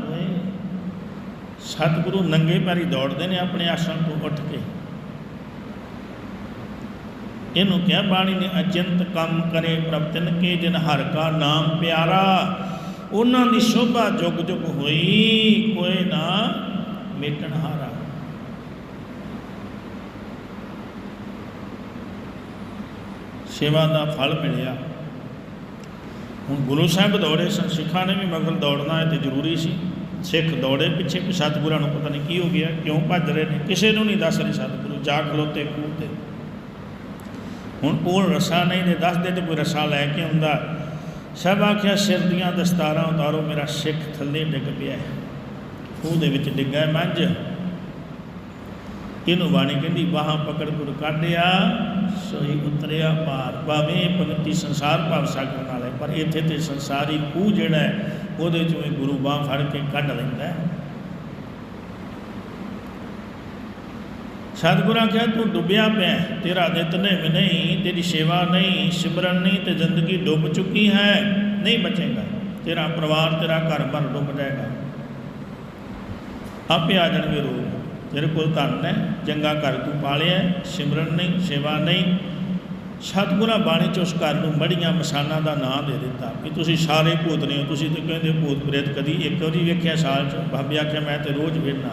ਹੋਏ ਸਤਿਗੁਰੂ ਨੰਗੇ ਪੈਰੀ ਦੌੜਦੇ ਨੇ ਆਪਣੇ ਆਸਣ ਤੋਂ ਉੱਠ ਕੇ। ਇਹਨੂੰ ਕਿਹਾ ਬਾਣੀ ਨੇ ਅਚਿੰਤ ਕੰਮ ਕਰੇ ਪ੍ਰਭ ਤਿਨ ਕੇ ਜਿਨ ਹਰ ਕਾ ਨਾਮ ਪਿਆਰਾ। ਉਹਨਾਂ ਦੀ ਸ਼ੋਭਾ ਜੁਗ ਜੁਗ ਹੋਈ, ਕੋਈ ਨਾ ਮੇਟਣ ਹਾਰਾ ਸੇਵਾ ਦਾ ਫਲ ਮਿਲਿਆ। ਹੁਣ ਗੁਰੂ ਸਾਹਿਬ ਦੌੜੇ ਸਨ, ਸਿੱਖਾਂ ਨੇ ਵੀ ਮਗਰ ਦੌੜਨਾ ਹੈ ਤੇ ਜ਼ਰੂਰੀ ਸੀ। ਸਿੱਖ ਦੌੜੇ ਪਿੱਛੇ ਵੀ ਸਤਿਗੁਰਾਂ ਨੂੰ ਪਤਾ ਨਹੀਂ ਕੀ ਹੋ ਗਿਆ, ਕਿਉਂ ਭੱਜ ਰਹੇ ਨੇ, ਕਿਸੇ ਨੂੰ ਨਹੀਂ ਦੱਸ ਰਹੇ ਸਤਿਗੁਰੂ, ਜਾ ਖਲੋਤੇ ਖੂਹ ਤੇ। ਹੁਣ ਕੋਲ ਰਸਾ ਨਹੀਂ ਤੇ ਦੱਸਦੇ ਤੇ ਕੋਈ ਰਸਾ ਲੈ ਕੇ ਆਉਂਦਾ। ਸਭ ਆਖਿਆ, ਸਿਰ ਦੀਆਂ ਦਸਤਾਰਾਂ ਉਤਾਰੋ, ਮੇਰਾ ਸਿੱਖ ਥੱਲੇ ਡਿੱਗ ਪਿਆ ਹੈ। ਖੂਹ ਦੇ ਵਿੱਚ ਡਿੱਗਾ ਹੈ ਮੰਝ। ਇਹਨੂੰ ਬਾਣੀ ਕਹਿੰਦੀ, ਬਾਹਾਂ ਪਕੜ ਗੁਰ ਕੱਢਿਆ। ਸੋਈ ਉਤਰਿਆ ਪਾਰ ਭਾਵੇਂ ਭਗਤੀ ਸੰਸਾਰ ਭਾਵ ਸਾਗਰ ਨਾਲ ਹੈ, ਪਰ ਇੱਥੇ ਤੇ ਸੰਸਾਰੀ ਖੂਹ ਜਿਹੜਾ ਹੈ, ਉਹਦੇ ਚੋਂ ਇਹ ਗੁਰੂ ਬਾਹ ਫੜ ਕੇ ਕੱਢ ਲੈਂਦਾ ਹੈ। ਸਤਿਗੁਰਾਂ ਕਿਹਾ, ਤੂੰ ਡੁੱਬਿਆ ਪਿਆ ਤੇਰਾ ਤੇਰਾ ਨਿਤਨੇਮ ਨਹੀਂ, ਤੇਰੀ ਸੇਵਾ ਨਹੀਂ, ਸਿਮਰਨ ਨਹੀਂ ਤੇ ਜ਼ਿੰਦਗੀ ਡੁੱਬ ਚੁੱਕੀ ਹੈ। ਨਹੀਂ ਬਚੇਗਾ, ਤੇਰਾ ਪਰਿਵਾਰ, ਤੇਰਾ ਘਰ ਭਰ ਡੁੱਬ ਜਾਏਗਾ। ਆਪੇ ਆ ਜਾਣਗੇ ਰੋਗ। ਤੇਰੇ ਕੋਲ ਧਨ ਹੈ, ਚੰਗਾ ਘਰ ਤੂੰ ਪਾਲਿਆ ਸਿਮਰਨ ਨਹੀਂ, ਸੇਵਾ ਨਹੀਂ। ਸਤਿਗੁਰਾਂ ਬਾਣੀ ਚ ਉਸ ਘਰ ਨੂੰ ਮੜੀਆਂ ਮਸਾਨਾਂ ਦਾ ਨਾਂ ਦੇ ਦਿੱਤਾ ਕਿ ਤੁਸੀਂ ਸਾਰੇ ਭੂਤ ਨੇ ਹੋ। ਤੁਸੀਂ ਤੇ ਕਹਿੰਦੇ ਭੂਤ ਪ੍ਰੇਤ ਕਦੀ ਇੱਕ ਵਾਰੀ ਵੇਖਿਆ ਸਾਲ ਚ? ਬਾਬੇ ਆਖਿਆ, ਮੈਂ ਤੇ ਰੋਜ਼ ਵੇਖਣਾ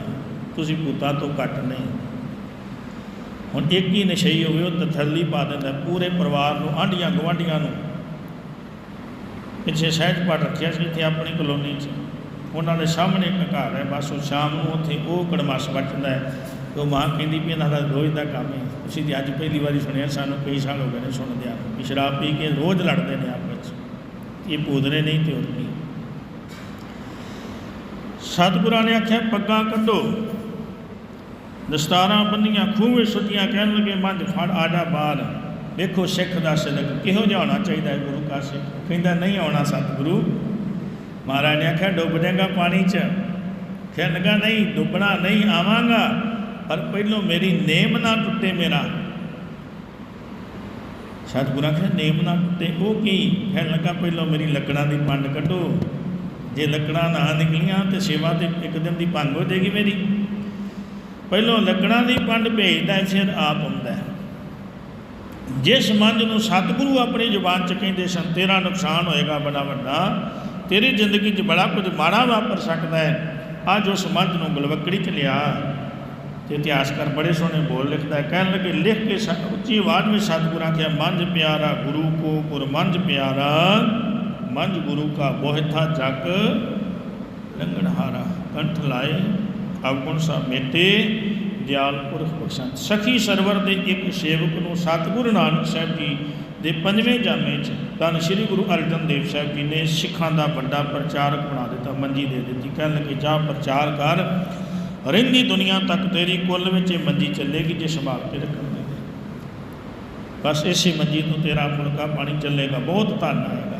ਤੁਸੀਂ ਭੂਤਾਂ ਤੋਂ ਘੱਟ ਨਹੀਂ। ਹੁਣ ਇੱਕ ਹੀ ਨਸ਼ਈ ਹੋਵੇ, ਉਹ ਤਥੱਲੀ ਪਾ ਦਿੰਦਾ ਪੂਰੇ ਪਰਿਵਾਰ ਨੂੰ, ਆਂਢੀਆਂ ਗਵਾਂਢੀਆਂ ਨੂੰ। ਪਿੱਛੇ ਸਹਿਜ ਪਾਠ ਰੱਖਿਆ ਸੀ, ਇੱਥੇ ਆਪਣੀ ਕਲੋਨੀ 'ਚ। ਉਹਨਾਂ ਦੇ ਸਾਹਮਣੇ ਇੱਕ ਘਰ ਹੈ, ਬਸ ਉਹ ਸ਼ਾਮ ਨੂੰ ਉੱਥੇ ਉਹ ਕੜਮਾਸ ਵੱਟਦਾ ਹੈ। ਉਹ ਮਾਂ ਕਹਿੰਦੀ ਵੀ ਇਹਨਾਂ ਦਾ ਰੋਜ਼ ਦਾ ਕੰਮ ਹੈ। ਤੁਸੀਂ ਤੇ ਅੱਜ ਪਹਿਲੀ ਵਾਰੀ ਸੁਣਿਆ, ਸਾਨੂੰ ਕਈ ਸਾਲ ਹੋ ਗਏ ਨੇ ਸੁਣਦਿਆਂ ਨੂੰ ਵੀ ਸ਼ਰਾਬ ਪੀ ਕੇ ਰੋਜ਼ ਲੜਦੇ ਨੇ ਆਪਸ ਵਿੱਚ। ਇਹ ਪੂਦਰੇ ਨਹੀਂ ਤੇ ਹੋਰ ਕੀ। ਸਤਿਗੁਰਾਂ ਨੇ ਆਖਿਆ, ਪੱਗਾਂ ਕੱਢੋ। ਦਸਤਾਰਾਂ ਬੰਨੀਆਂ, ਖੂਹੇ ਸੁੱਟੀਆਂ, ਕਹਿਣ ਲੱਗੇ, ਮੰਝ, ਫੜ ਆਜਾ ਬਾਹਰ। ਵੇਖੋ ਸਿੱਖ ਦਾ ਸਿਦਕ ਕਿਹੋ ਜਿਹਾ ਹੋਣਾ ਚਾਹੀਦਾ ਹੈ ਗੁਰੂ ਕਾ ਸਿੱਖ? ਕਹਿੰਦਾ, ਨਹੀਂ ਆਉਣਾ ਸਤਿਗੁਰੂ। ਮਹਾਰਾਜ ਨੇ ਆਖਿਆ ਡੁੱਬ ਜਾਏਗਾ ਪਾਣੀ 'ਚ। ਕਹਿਣ ਲੱਗਾ ਨਹੀਂ ਡੁੱਬਣਾ ਨਹੀਂ ਆਵਾਂਗਾ ਪਰ ਪਹਿਲੋਂ ਮੇਰੀ ਨੇਮ ਨਾ ਟੁੱਟੇ ਮੇਰਾ। ਸਤਿਗੁਰਾਂ ਕਹਿੰਦੇ ਨੇਮ ਨਾ ਟੁੱਟੇ ਉਹ ਕੀ? ਕਹਿਣ ਲੱਗਾ ਪਹਿਲੋਂ ਮੇਰੀ ਲੱਕੜਾਂ ਦੀ ਪੰਡ ਕੱਢੋ। ਜੇ ਲੱਕੜਾਂ ਨਾ ਨਿਕਲੀਆਂ ਤੇ ਸੇਵਾ ਤੇ ਇੱਕ ਦਿਨ ਦੀ ਭੰਗ ਹੋ ਜਾਏਗੀ ਮੇਰੀ। ਪਹਿਲੋਂ ਲੱਕੜਾਂ ਦੀ ਪੰਡ ਭੇਜਦਾ ਹੈ, ਫਿਰ ਆਪ ਹੁੰਦਾ ਜਿਸ ਮੰਜ ਨੂੰ ਸਤਿਗੁਰੂ ਆਪਣੀ ਜ਼ੁਬਾਨ 'ਚ ਕਹਿੰਦੇ ਸਨ ਤੇਰਾ ਨੁਕਸਾਨ ਹੋਏਗਾ ਬੜਾ ਵੱਡਾ। ਤੇਰੀ ਜ਼ਿੰਦਗੀ 'ਚ ਬੜਾ ਕੁਝ ਮਾੜਾ ਵਾਪਰ ਸਕਦਾ ਹੈ। ਅੱਜ ਉਸ ਮੰਝ ਨੂੰ ਗਲਵਕੜੀ 'ਚ ਲਿਆ। ਤੇ ਇਤਿਹਾਸਕਾਰ ਬੜੇ ਸੋਹਣੇ ਬੋਲ ਲਿਖਦਾ ਹੈ। ਕਹਿਣ ਲੱਗੇ, ਲਿਖ ਕੇ ਉੱਚੀ ਆਵਾਜ਼ ਵਿੱਚ ਸਤਿਗੁਰਾਂ ਕਿਹਾ, ਮੰਝ ਪਿਆਰਾ ਗੁਰੂ ਕੋ ਗੁਰ ਮੰਝ ਪਿਆਰਾ, ਮੰਝ ਗੁਰੂ ਕਾ ਬੋਹਿਥਾ ਜਗ ਲੰਗਣਹਾਰਾ ਕੰਠ ਲਾਏ ਅਵਗੁਣ ਸਾ ਮੇਤੇ ਦਿਆਲ ਪੁਰਖ ਬਖਸ਼ਣ ਸਖੀ ਸਰਵਰ ਦੇ ਇੱਕ ਸੇਵਕ ਨੂੰ ਸਤਿਗੁਰੂ ਨਾਨਕ ਸਾਹਿਬ ਜੀ ਦੇ ਪੰਜਵੇਂ ਜਾਮੇ 'ਚ ਧੰਨ ਸ੍ਰੀ ਗੁਰੂ ਅਰਜਨ ਦੇਵ ਸਾਹਿਬ ਜੀ ਨੇ ਸਿੱਖਾਂ ਦਾ ਵੱਡਾ ਪ੍ਰਚਾਰਕ ਬਣਾ ਦਿੱਤਾ, ਮੰਜੀ ਦੇ ਦਿੱਤੀ, ਕਹਿਣ ਲੱਗੇ, ਜਾ ਪ੍ਰਚਾਰ ਕਰ, ਰਹਿੰਦੀ ਦੁਨੀਆ ਤੱਕ ਤੇਰੀ ਕੁੱਲ ਵਿੱਚ ਇਹ ਮੰਜੀ ਚੱਲੇਗੀ ਜੇ ਸੰਭਾਲ ਕੇ ਰੱਖਣਗੇ ਬਸ ਇਸੇ ਮੰਜੀ ਤੋਂ ਤੇਰਾ ਫੁਲਕਾ ਪਾਣੀ ਚੱਲੇਗਾ, ਬਹੁਤ ਧਨ ਆਏਗਾ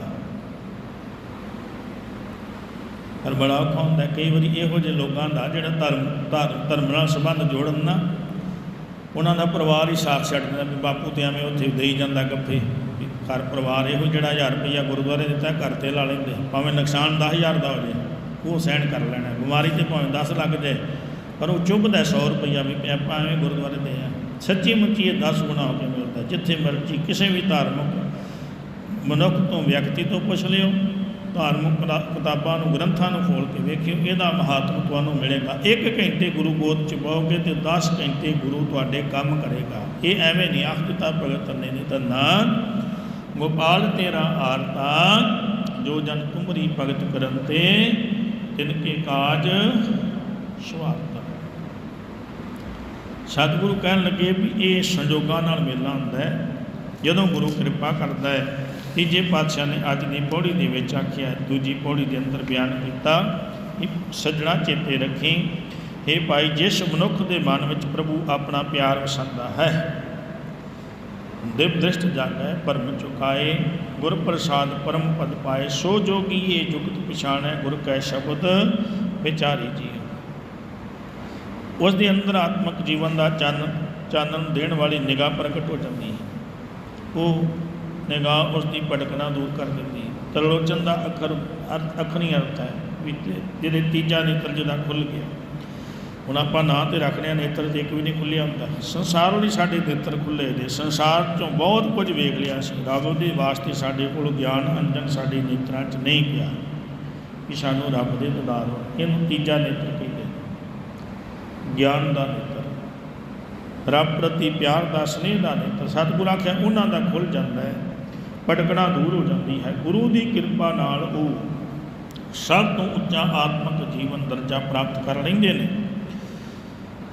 ਪਰ ਬੜਾ ਔਖਾ ਹੁੰਦਾ, ਕਈ ਵਾਰੀ ਇਹੋ ਜਿਹੇ ਲੋਕਾਂ ਦਾ ਜਿਹੜਾ ਧਰਮ ਧਰਮ ਧਰਮ ਨਾਲ ਸੰਬੰਧ ਜੋੜਨ ਨਾ ਉਹਨਾਂ ਦਾ ਪਰਿਵਾਰ ਹੀ ਸਾਥ ਛੱਡ ਦਿੰਦਾ ਵੀ ਬਾਪੂ ਤੇ ਐਵੇਂ ਉੱਥੇ ਦੇਈ ਜਾਂਦਾ ਗੱਫੇ। ਵੀ ਘਰ ਪਰਿਵਾਰ ਇਹੋ ਜਿਹੜਾ 1000 ਰੁਪਈਆ ਗੁਰਦੁਆਰੇ ਦਿੱਤਾ, ਘਰ ਤੇ ਲਾ ਲੈਂਦੇ। ਭਾਵੇਂ ਨੁਕਸਾਨ 10000 ਦਾ ਹੋ ਜਾਏ ਉਹ ਸਹਿਣ ਕਰ ਲੈਣਾ। ਬਿਮਾਰੀ ਤੇ ਭਾਵੇਂ 10 ਲੱਗ ਜਾਏ, ਪਰ ਉਹ ਚੁੱਭਦਾ 100 ਰੁਪਈਆ ਵੀ ਆਪਾਂ ਐਵੇਂ ਗੁਰਦੁਆਰੇ ਦੇ ਆ। ਸੱਚੀ ਮੁੱਚੀ ਇਹ 10 ਗੁਣਾ ਹੋ ਕੇ ਮਿਲਦਾ। ਜਿੱਥੇ ਮਰਜ਼ੀ ਕਿਸੇ ਵੀ ਧਾਰਮਿਕ ਮਨੁੱਖ ਤੋਂ, ਵਿਅਕਤੀ ਤੋਂ ਪੁੱਛ ਲਿਓ। ਧਾਰਮਿਕ ਕਿਤਾਬਾਂ ਨੂੰ, ਗ੍ਰੰਥਾਂ ਨੂੰ ਖੋਲ ਕੇ ਵੇਖਿਓ, ਇਹਦਾ ਮਹਾਤਮ ਤੁਹਾਨੂੰ ਮਿਲੇਗਾ। ਇੱਕ ਘੰਟੇ ਗੁਰੂ ਗੋਦ ਚ ਪਾਓਗੇ ਤੇ 10 ਘੰਟੇ ਗੁਰੂ ਤੁਹਾਡੇ ਕੰਮ ਕਰੇਗਾ। ਇਹ ਐਵੇਂ ਨਹੀਂ, ਆਖ ਦਿੱਤਾ ਭਗਤ ਨੇ ਨਹੀਂ ਤਾਂ ਨਾ ਗੋਪਾਲ, ਤੇਰਾ ਆਰਤਾ, ਜੋ ਜਨ ਤੁਮਰੀ ਭਗਤ ਕਰਨ ਤੇ, ਤਿਨ ਕੇ ਕਾਜ ਸੁਆਰਤਾ ਸਤਿਗੁਰੂ ਕਹਿਣ ਲੱਗੇ ਵੀ ਇਹ ਸੰਜੋਗਾਂ ਨਾਲ ਮੇਲਾ ਹੁੰਦਾ ਹੈ। ਜਦੋਂ ਗੁਰੂ ਕਿਰਪਾ ਕਰਦਾ ਹੈ ਤੀਜੇ ਪਾਤਸ਼ਾਹ ਨੇ ਅੱਜ ਦੀ ਪੌੜੀ ਦੇ ਵਿੱਚ ਆਖਿਆ, ਦੂਜੀ ਪੌੜੀ ਦੇ ਅੰਦਰ ਬਿਆਨ ਕੀਤਾ ਸੱਜਣਾ ਚੇਤੇ ਰੱਖੀ ਇਹ ਭਾਈ, ਜਿਸ ਮਨੁੱਖ ਦੇ ਮਨ ਵਿੱਚ ਪ੍ਰਭੂ ਆਪਣਾ ਪਿਆਰ ਵਸਾਉਂਦਾ ਹੈ, ਦਿਵ ਦ੍ਰਿਸ਼ਟ ਜਾਗੈ ਪਰਮ ਚੁਕਾਏ, ਗੁਰ ਪ੍ਰਸਾਦ ਪਰਮ ਪਦ ਪਾਏ, ਸੋ ਜੋਗੀ ਇਹ ਜੁਗਤ ਪਛਾਣੈ, ਗੁਰ ਕੈ ਸ਼ਬਦ ਵਿਚਾਰੀ ਜੀ ਉਸ ਦੇ ਅੰਦਰ ਆਤਮਿਕ ਜੀਵਨ ਦਾ ਚਾਨਣ ਚਾਨਣ ਦੇਣ ਵਾਲੀ ਨਿਗਾਹ ਪ੍ਰਗਟ ਹੋ ਜਾਂਦੀ ਹੈ। ਉਹ ਨਿਗਾਹ ਉਸ ਦੀ ਭਟਕਣਾ ਦੂਰ ਕਰ ਦਿੰਦੀ ਹੈ। ਤਰਲੋਚਨ ਦਾ ਅੱਖਰ ਅਰਥ ਅਖਰੀ ਅਰਥ ਹੈ, ਵੀ ਜਿਹਦੇ ਤੀਜਾ ਨੇਤਰ ਜਿਹਦਾ ਖੁੱਲ ਗਿਆ। ਹੁਣ ਆਪਾਂ ਨਾਂ ਤੇ ਰੱਖਦੇ ਆ ਨੇਤਰ ਤੇ ਇੱਕ ਵੀ ਨਹੀਂ ਖੁੱਲਿਆ ਹੁੰਦਾ। ਸੰਸਾਰ ਵਾਲੀ ਸਾਡੇ ਨੇਤਰ ਖੁੱਲੇ ਨੇ ਸੰਸਾਰ ਚੋਂ ਬਹੁਤ ਕੁਝ ਵੇਖ ਲਿਆ ਸੀ। ਰੱਬ ਦੇ ਵਾਸਤੇ ਸਾਡੇ ਕੋਲ ਗਿਆਨ ਅੰਜਨ ਸਾਡੇ ਨੇਤਰਾਂ 'ਚ ਨਹੀਂ ਪਿਆ ਕਿ ਸਾਨੂੰ ਰੱਬ ਦੇ ਦਿਦਾਰ ਹੋ ਇਹਨੂੰ ਤੀਜਾ ਨੇਤਰ ਕਹਿੰਦੇ ਗਿਆਨ ਦਾ ਨੇਤਰ। ਰੱਬ ਪ੍ਰਤੀ ਪਿਆਰ ਦਾ, ਸਨੇਹ ਦਾ ਨੇਤਰ। ਸਤਿਗੁਰ ਆਖਿਆ, ਉਹਨਾਂ ਦਾ ਖੁੱਲ ਜਾਂਦਾ ਹੈ। ਭਟਕਣਾ ਦੂਰ ਹੋ ਜਾਂਦੀ ਹੈ। ਗੁਰੂ ਦੀ ਕਿਰਪਾ ਨਾਲ ਉਹ ਸਭ ਤੋਂ ਉੱਚਾ ਆਤਮਿਕ ਜੀਵਨ ਦਰਜਾ ਪ੍ਰਾਪਤ ਕਰ ਲੈਂਦੇ ਨੇ।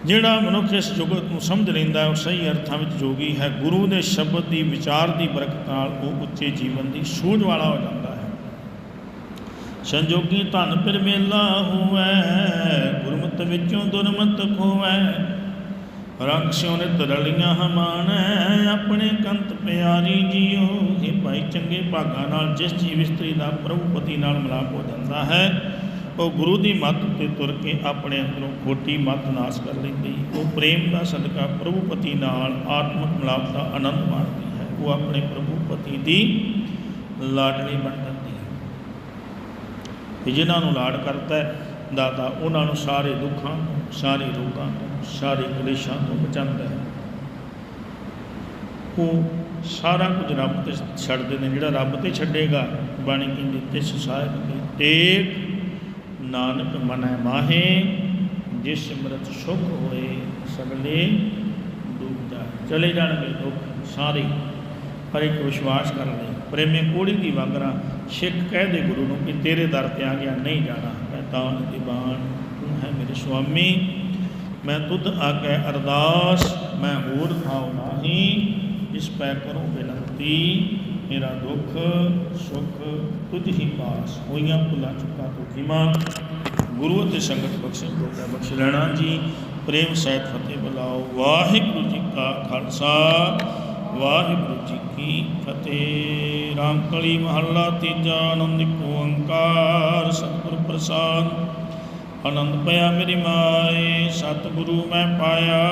ਜਿਹੜਾ ਮਨੁੱਖ ਇਸ ਜੁਗਤ ਨੂੰ ਸਮਝ ਲੈਂਦਾ ਹੈ, ਉਹ ਸਹੀ ਅਰਥਾਂ ਵਿੱਚ ਜੋਗੀ ਹੈ। ਗੁਰੂ ਦੇ ਸ਼ਬਦ ਦੀ ਵਿਚਾਰ ਦੀ ਬਰਕਤ ਨਾਲ ਉਹ ਉੱਚੇ ਜੀਵਨ ਦੀ ਸੂਝ ਵਾਲਾ ਹੋ ਜਾਂਦਾ ਹੈ। ਸੰਜੋਗੀ ਧਨ ਫਿਰ ਮੇਲਾ ਹੋਵੇ, ਗੁਰਮਤ ਵਿੱਚੋਂ ਦੁਰਮਤ ਖੋਵੈ ਰੰਗ ਸਿਉ ਨਿਤ ਰਲੀਆਂ ਹਮਾਨੈ ਆਪਣੇ ਕੰਤ ਪਿਆਰੀ ਜੀਓ। ਇਹ ਭਾਈ ਚੰਗੇ ਭਾਗਾਂ ਨਾਲ, ਜਿਸ ਜੀਵ ਇਸਤਰੀ ਦਾ ਪ੍ਰਭੂ ਪਤੀ ਨਾਲ ਮਿਲਾਪ ਹੋ ਜਾਂਦਾ ਹੈ, ਉਹ ਗੁਰੂ ਦੀ ਮੱਤ ਤੇ ਤੁਰ ਕੇ ਆਪਣੇ ਅੰਦਰੋਂ ਖੋਟੀ ਮੱਤ ਨਾਸ ਕਰ ਲੈਂਦੀ ਉਹ ਪ੍ਰੇਮ ਦਾ ਸਦਕਾ ਪ੍ਰਭੂਪਤੀ ਨਾਲ ਆਤਮਿਕ ਮਿਲਾਪ ਦਾ ਆਨੰਦ ਮਾਣਦੀ ਹੈ। ਉਹ ਆਪਣੇ ਪ੍ਰਭੂਪਤੀ ਦੀ ਲਾਡਲੀ ਬਣ ਜਾਂਦੀ ਹੈ। ਤੇ ਜਿਨ੍ਹਾਂ ਨੂੰ ਲਾਡ ਕਰਦਾ ਹੈ, ਦਾਤਾ, ਉਹਨਾਂ ਨੂੰ ਸਾਰੇ ਦੁੱਖਾਂ ਤੋਂ ਸਾਰੇ ਰੋਗਾਂ ਤੋਂ ਸਾਰੇ ਕਲੇਸ਼ਾਂ ਤੋਂ ਬਚਾਉਂਦਾ ਹੈ। ਉਹ ਸਾਰਾ ਕੁਝ ਰੱਬ ਤੇ ਛੱਡਦੇ ਨੇ, ਜਿਹੜਾ ਰੱਬ ਤੇ ਛੱਡੇਗਾ, ਬਾਣੀ ਕਹਿੰਦੀ ਤਿਸ ਸਾਹਿਬ ਦੀ ਨਾਨਕ ਮਨੈ ਮਾਹੇ, ਜਿਸ ਸਿਮਰਤ ਸੁਖ ਹੋਏ ਸਗਲੇ ਡੂਬ ਚਲੇ ਜਾਣਗੇ ਦੁੱਖ ਸਾਰੇ, ਪਰ ਇੱਕ ਵਿਸ਼ਵਾਸ ਕਰ ਲੈ, ਪ੍ਰੇਮੇ ਕੋੜੀ ਦੀ ਵਾਂਗਰਾ ਸਿੱਖ ਕਹਿ ਦੇ ਗੁਰੂ ਨੂੰ ਕਿ ਤੇਰੇ ਦਰ ਤੇ ਆ ਗਿਆ, ਨਹੀਂ ਜਾਣਾ, ਮੈਂ ਤਾਂ ਦੀ ਬਾਣ, ਤੂੰ ਹੈ ਮੇਰੇ ਸੁਆਮੀ। ਮੈਂ ਤੁਧ ਆਗੇ ਅਰਦਾਸ, ਮੈਂ ਹੋਰ ਥਾਉ ਨਾਹੀ, ਇਸ ਪੈ ਕਰੂੰ ਬੇਨਤੀ। ਮੇਰਾ ਦੁੱਖ, ਸੁਖ ਤੁਝ ਹੀ ਪਾਸ ਹੋਈਆਂ ਭੁੱਲਾਂ ਚੁੱਕਾ ਤੂੰ ਖਿਮਾ। ਗੁਰੂ ਅਤੇ ਸੰਗਤ ਬਖਸ਼ੇ ਬੋਲਦਾ ਬਖਸ਼ ਲੈਣਾ ਜੀ। ਪ੍ਰੇਮ ਸਹਿਤ ਫਤਿਹ ਬੁਲਾਓ। ਵਾਹਿਗੁਰੂ ਜੀ ਕਾ ਖਾਲਸਾ, ਵਾਹਿਗੁਰੂ ਜੀ ਕੀ ਫਤਿਹ। ਰਾਮਕਲੀ ਮਹੱਲਾ ਤੀਜਾ ਆਨੰਦ ਇੱਕ ਓੰਕਾਰ, ਸਤਿਗੁਰ ਪ੍ਰਸਾਦ ਆਨੰਦ ਪਿਆ ਮੇਰੀ ਮਾਏ ਸਤਿਗੁਰੂ ਮੈਂ ਪਾਇਆ।